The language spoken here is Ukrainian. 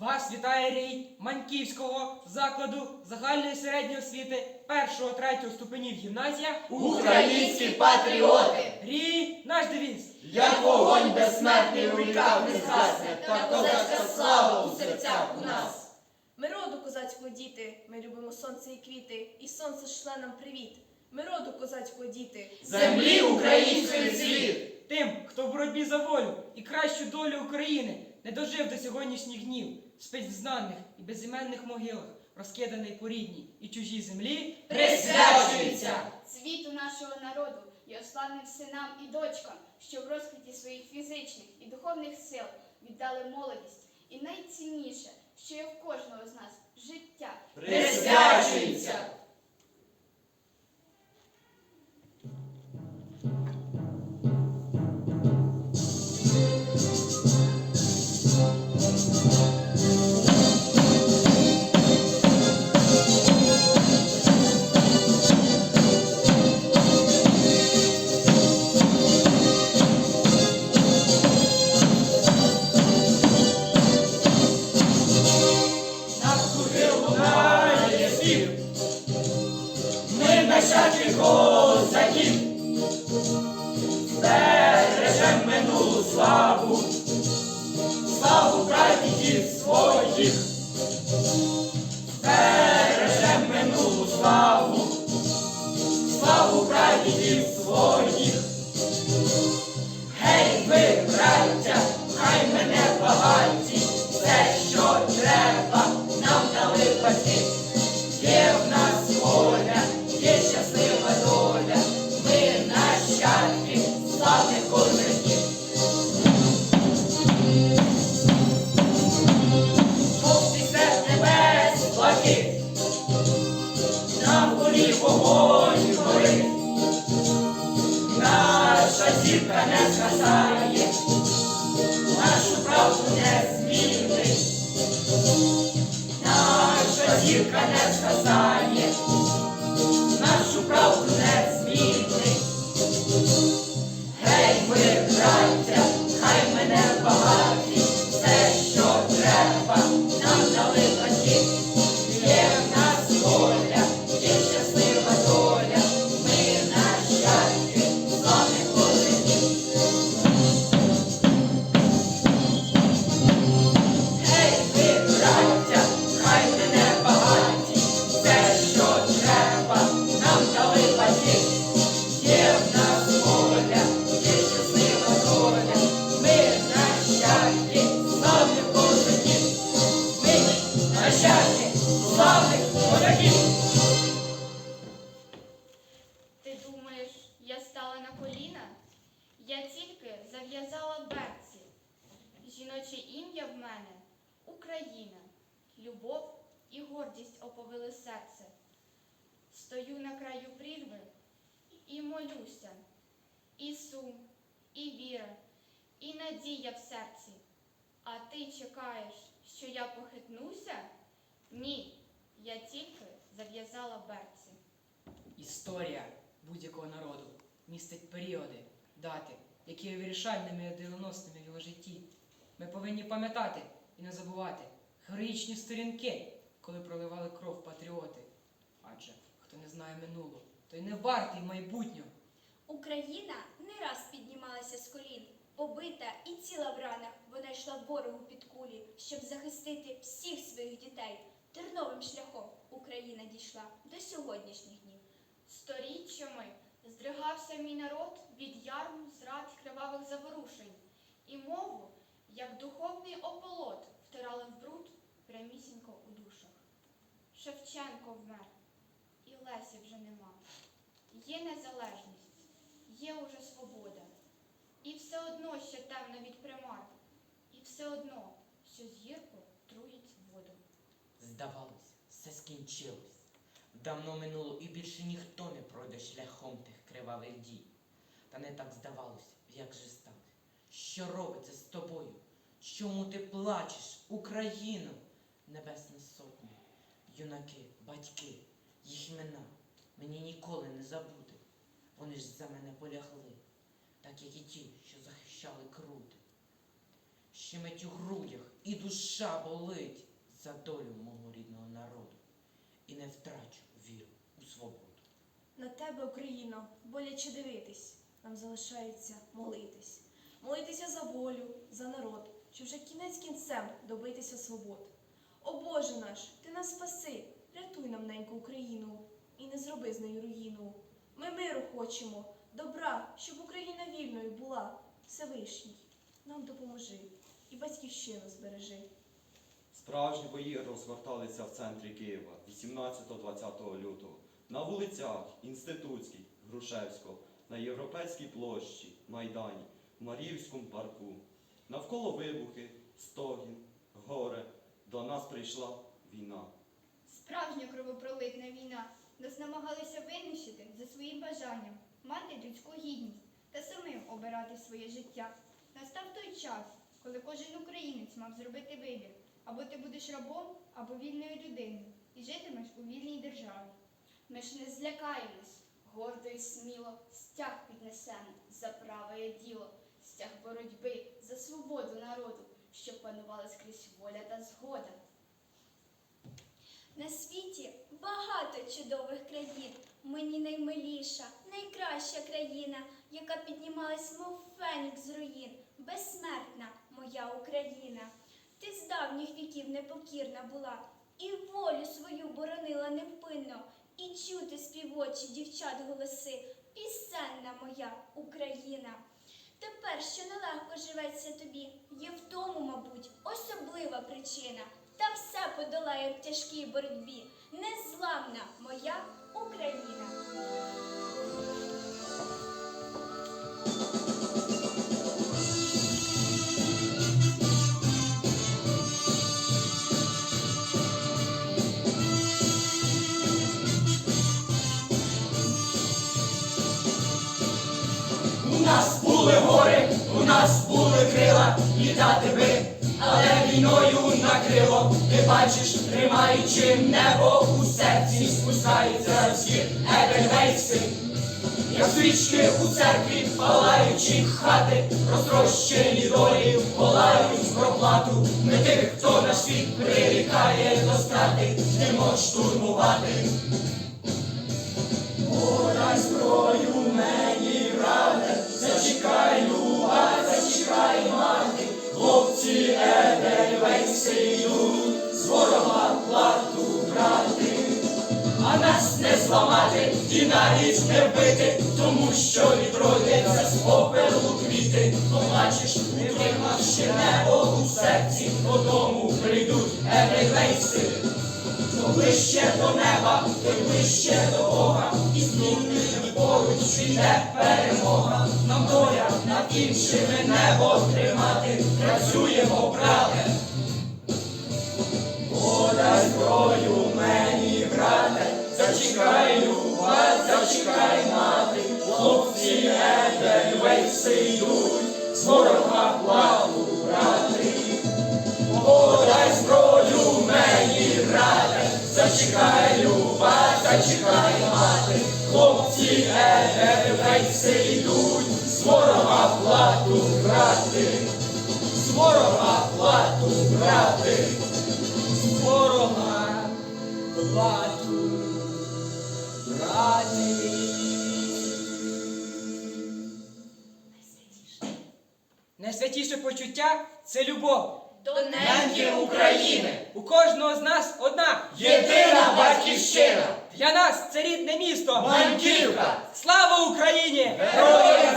Вас вітає рій Маньківського закладу загальної середньої освіти 1-3 ступенів гімназія. Українські патріоти, Рій наш девіз. як вогонь безсмертний у віках не згасне, та козацька слава у серцях у нас. Ми роду козацького діти, ми любимо сонце і квіти, і сонце шле нам привіт. Ми роду козацького діти, Землі української світ, Тим, хто в боротьбі за волю і кращу долю України не дожив до сьогоднішніх днів, спить в знаних і безіменних могилах, розкиданий по рідній і чужій землі, присвячується. Світу нашого народу, і ославним синам і дочкам, що в розквіті своїх фізичних і духовних сил віддали молодість. І найцінніше, що є в кожного з нас життя. Присвячується. Своїх, бережем минулу славу, славу прадідів своїх. Vanessa Стою на краю прірви і молюся. І сум, і віра, і надія в серці. А ти чекаєш, що я похитнуся? Ні, я тільки зав'язала берці. Історія будь-якого народу містить періоди, дати, які є вирішальними і доленосними в його житті. Ми повинні пам'ятати і не забувати героїчні сторінки, коли проливали кров патріоти. Адже хто не знає минулого, той не вартий майбутнього. Україна не раз піднімалася з колін, побита і ціла в ранах, вона йшла ворогу під кулі, щоб захистити всіх своїх дітей. Терновим шляхом Україна дійшла до сьогоднішніх днів. Сторіччями здригався мій народ від ярм, зрад кривавих заворушень, і мову, як духовний ополот, втирали в бруд прямісінько у душах. Шевченко вмер, Лесі вже нема. Є незалежність, є уже свобода, і все одно ще темно від примар, і все одно, що з гірко труїть воду. Здавалось, все скінчилось. Давно минуло і більше ніхто не пройде шляхом тих кривавих дій. Та не так здавалось, як же стане. Що робиться з тобою? Чому ти плачеш, Україно? Небесна сотня, юнаки, батьки, їх імена мені ніколи не забути. Вони ж за мене полягли, так як і ті, що захищали крути. щемить у грудях, і душа болить за долю мого рідного народу. І не втрачу віру у свободу. На тебе, Україно, боляче дивитись. Нам залишається молитись. Молитися за волю, за народ, щоб вже кінець кінцем добитися свобод. О Боже наш, ти нас спаси, рятуй нам неньку Україну і не зроби з нею руїну. Ми миру хочемо, добра, щоб Україна вільною була. Всевишній, нам допоможи і батьківщину збережи. Справжні бої розгорталися в центрі Києва 18-20 лютого. На вулицях Інститутській, Грушевського, на Європейській площі, Майдані, в Маріївському парку. Навколо вибухи, стогін, горе. До нас прийшла війна. Справжня кровопролитна війна. Нас намагалися винищити за своїм бажанням, мати людську гідність та самим обирати своє життя. Настав той час, коли кожен українець мав зробити вибір. Або ти будеш рабом, або вільною людиною, і житимеш у вільній державі. Ми ж не злякаємось, гордо і сміло стяг піднесемо за праве діло, стяг боротьби за свободу народу, щоб панувала скрізь воля та згода. На світі багато чудових країн. Мені наймиліша, найкраща країна, яка піднімалась, мов фенікс з руїн, безсмертна моя Україна. Ти з давніх віків непокірна була, і волю свою боронила невпинно, і чути співочі дівчат голоси, пісенна моя Україна. Тепер, що нелегко живеться тобі, є в тому, мабуть, особлива причина. Та все подолає в тяжкій боротьбі. Незламна моя Україна. Крила, літати би, але війною накрило. Ти бачиш, тримаючи небо у серці, спускається зір Едельвейси. Як свічки у церкві, палаючі хати, розтрощені долі, волають про плату. Ми тих, хто наш світ прирікає до страти, йдемо штурмувати. Йдуть, з ворога плату брати. А нас не зламати і навіть не вбити, тому що відродяться з попелу квіти. Побачиш, утримавши небо у серці, додому прийдуть Едельвейси. То ближче до неба, то ближче до Бога, і з ними поруч іде перемога. Нам доля над іншими небо тримати, працюємо, брате. Зачекаю вас, зачекай мати, хлопці Едельвейси йдуть, з ворога плаву брати. Подай зброю мені, брате, зачекаю вас, зачекай мати, хлопці Едельвейси йдуть, з ворога плату брати, з ворога плату брати, з ворога плату Найсвятіше почуття це любов. До неї України, У кожного з нас одна. єдина батьківщина, Для нас це рідне місто. Маньківка, Слава Україні! героям